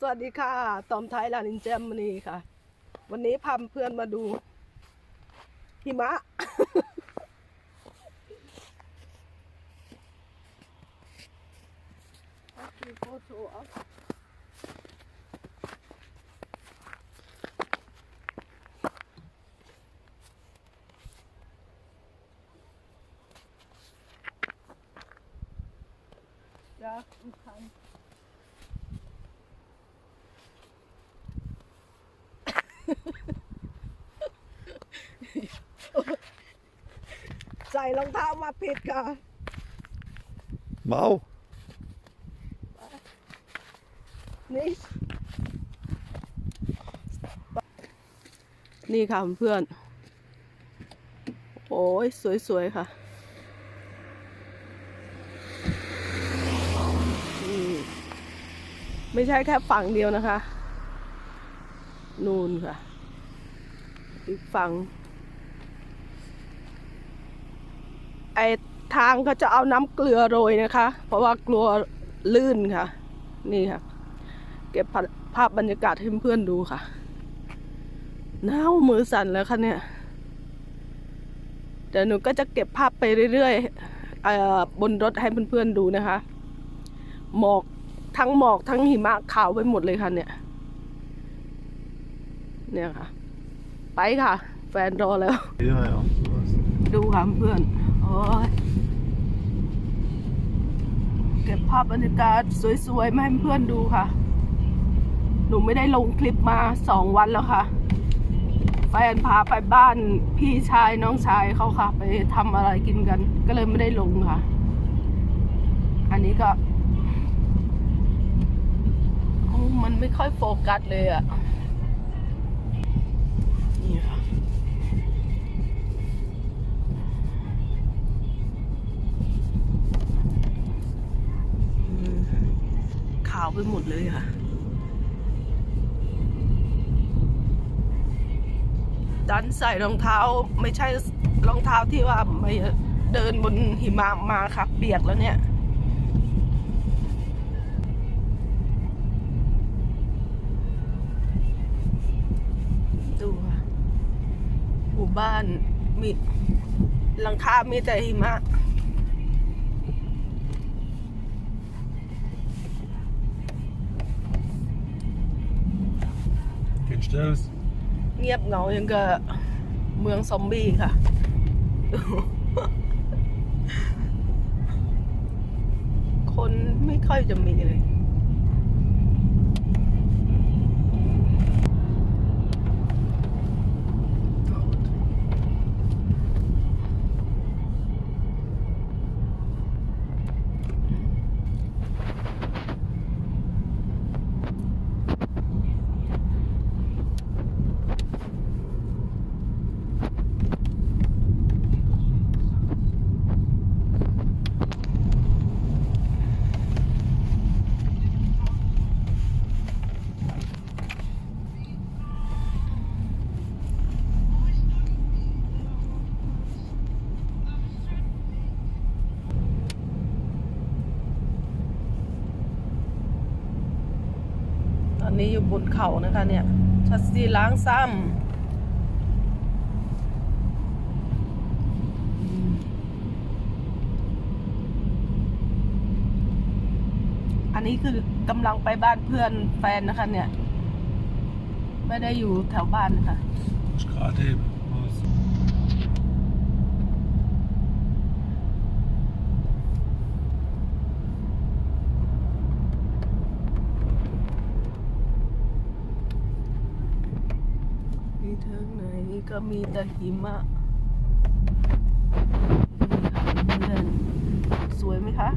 สวัสดีค่ะ ตอมไทยลานินแจมมณีค่ะ วันนี้พาเพื่อนมาดู หิมะมีโฟโต้เอาอยากดูคัน ใส่ รองเท้ามาผิดค่ะ Mau. นี่ นี่ค่ะเพื่อน โอ้ย สวย ๆ ค่ะอืมไม่ใช่แค่ฝั่งเดียวนะคะ นูนค่ะ อีกฝั่ง ไอทางเขาจะเอาน้ำเกลือโรยนะคะ เพราะว่ากลัวลื่นค่ะ นี่ค่ะ เก็บภาภาพบรรยากาศให้เพื่อนๆดูค่ะหนาวมือสั่นแล้วค่ะเนี่ยเดี๋ยวหนูก็จะเก็บภาพไปเรื่อยๆเอ่อบนรถให้เพื่อนๆดูนะคะ หมอกทั้งหมอกทั้งหิมะขาวไปหมดเลยค่ะเนี่ย เนี่ยค่ะ ไปค่ะ แฟนรอแล้ว Ja, ja. ดูค่ะเพื่อนโอ้ย เก็บภาพบรรยากาศสวยๆ มาให้เพื่อนดูค่ะ หนูไม่ได้ลงคลิปมาสองวันแล้วค่ะแฟนพาไปบ้านพี่ชายน้องชายเขาค่ะ ไปทำอะไรกินกัน ก็เลยไม่ได้ลงค่ะ อันนี้ก็ มันไม่ค่อยโฟกัสเลยอะนี่าวไปหมดเลยค่ะ ดันใส่รองเท้าไม่ใช่รองเท้าที่ว่าไม่เดินบนหิมะมาค่ะเปียกแล้วเนี่ยดูค่ะหมู่บ้านมีหลังคามีแต่หิมะ เงียบเหงายังกับเมืองซอมบี้ค่ะ คนไม่ค่อยจะมีเลย นี้อยู่บนเขานะคะเนี่ยชัดซีล้างซ้ำอันนี้คือกำลังไปบ้านเพื่อนแฟนนะคะเนี่ย ไม่ได้อยู่แถวบ้านนะคะ gerade eben. Was? มีทางไหน ก็มีแต่หิมะนี่ค่ะเพื่อนสวยไหมคะ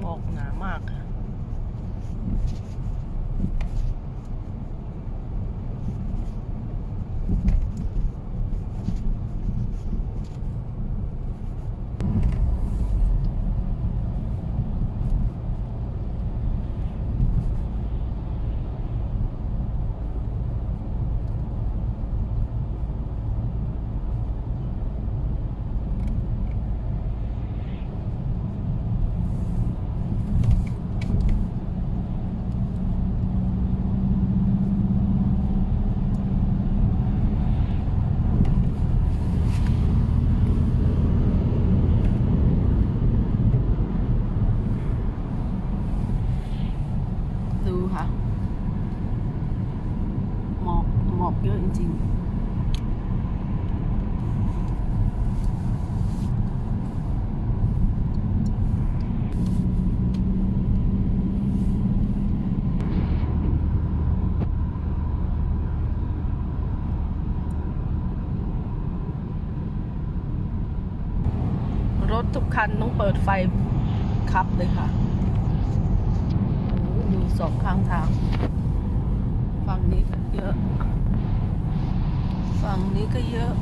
หมอกหนามากค่ะ อกเยอะจริงๆ รถ ทุกคันต้องเปิดไฟขับเลยค่ะดูสองข้างทางฝั่งนี้ก็เยอะฝั่งนี้ก็เยอะ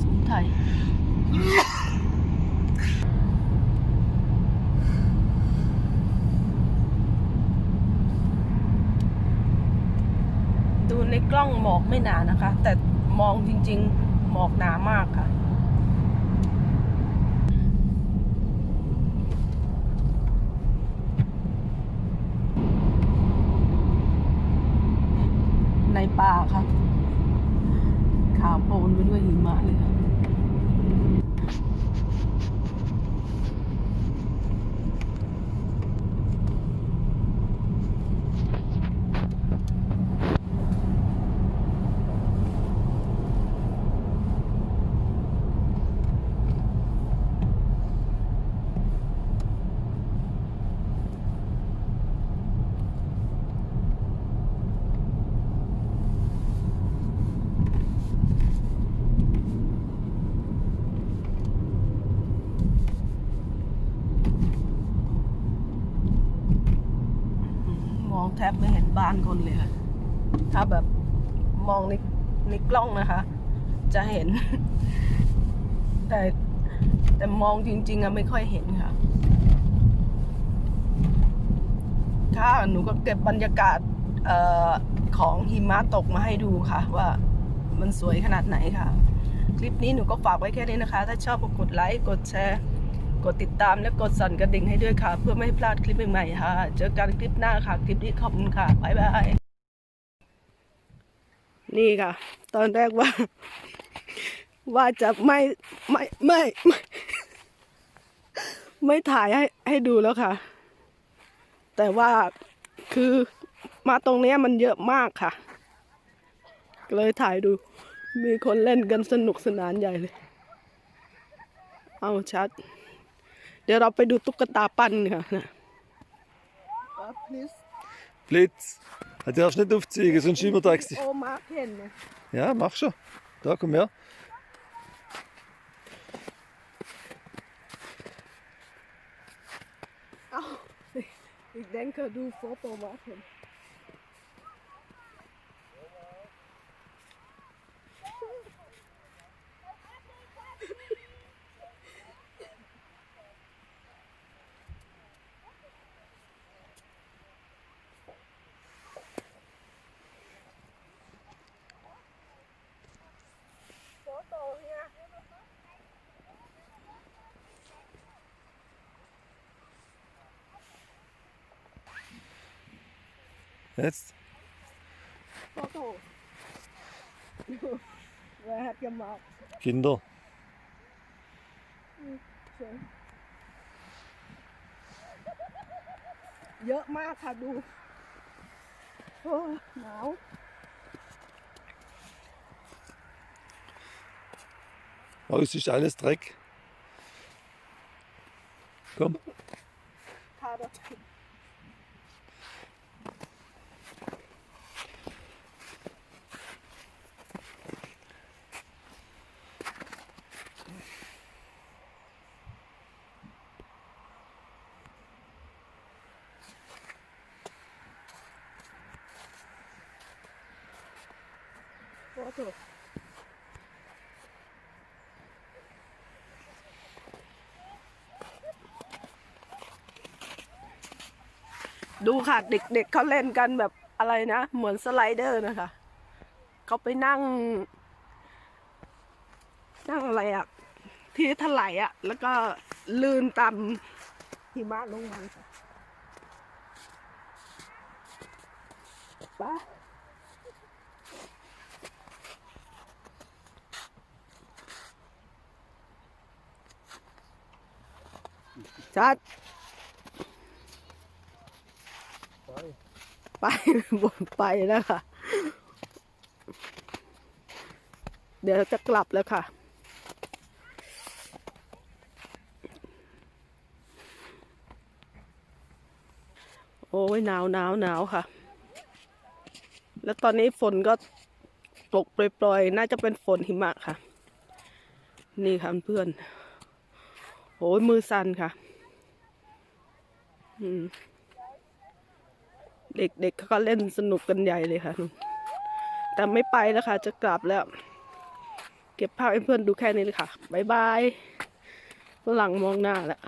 สุนไทย ดูใน กล้องหมอกไม่หนานะคะ แต่มองจริง ๆ หมอกหนามากค่ะ ในป่าค่ะขาวโพลนไปด้วยหิมะเลยค่ะ มอง แทบไม่เห็นบ้านคนเลยค่ะถ้าแบบมองในในกล้องนะคะ จะเห็น แต่แต่มองจริง ๆอะไม่ค่อยเห็นค่ะค่ะหนูก็เก็บบรรยากาศออของหิมะตกมาให้ดูค่ะ ว่ามันสวยขนาดไหนค่ะ คลิปนี้หนูก็ฝากไว้แค่นี้นะคะ ถ้าชอบก็กดไลค์ กดแชร์ กดติดตามและกดสั่นกระดิ่งให้ด้วยค่ะ เพื่อไม่ให้พลาดคลิปใหม่ๆค่ะ เจอกันคลิปหน้าค่ะ คลิปนี้ขอบคุณค่ะ บ๊ายบาย นี่ค่ะ ตอนแรกว่า ว่าจะไม่ไม่ไม่ไม่ ไม่ถ่ายให้ให้ดูแล้วค่ะ แต่ว่าคือมาตรงเนี้ยมันเยอะมากค่ะ เลยถ่ายดู มีคนเล่นกันสนุกสนานใหญ่เลย เอาชัด เดี๋ยวเราไปดูตุ๊กตาปั้นค่ะนะ please Blitz. Ah, Du darfst nicht aufziehen, sonst überträgst du dich. โอมาเพนเนี่ย Ja, mach schon. Da, komm her. Au, ich denke, du Foto machen. Jetzt. Foto. Wer hat gemacht? Kinder. Schön. เยอะมากค่ะดูโอ้หนาว Oh, es ist alles Dreck. Komm. ด Foto. ดูค่ะ เด็กๆเขาเล่นกันแบบอะไรนะ เหมือนสไลเดอร์นะคะ เขาไปนั่ง นั่งอะไรอะที่ถลายอะแล้วก็ลื่นตามหิมะลงมาค่ะไป ชัด ไป บนไปแล้วค่ะ เดี๋ยวจะกลับแล้วค่ะ โอ้ยหนาวหนาวหนาวค่ะ แล้วตอนนี้ฝนก็ตกปล่อยๆ น่าจะเป็นฝนหิมะค่ะ นี่ค่ะเพื่อนโอ้ยมือสั่นค่ะ เด็กๆเขาก็เล่นสนุกกันใหญ่เลยค่ะ แต่ไม่ไปแล้วค่ะ จะกลับแล้ว เก็บภาพให้เพื่อนดูแค่นี้เลยค่ะ บ๊ายบายฝรั่งมองหน้าแล้ว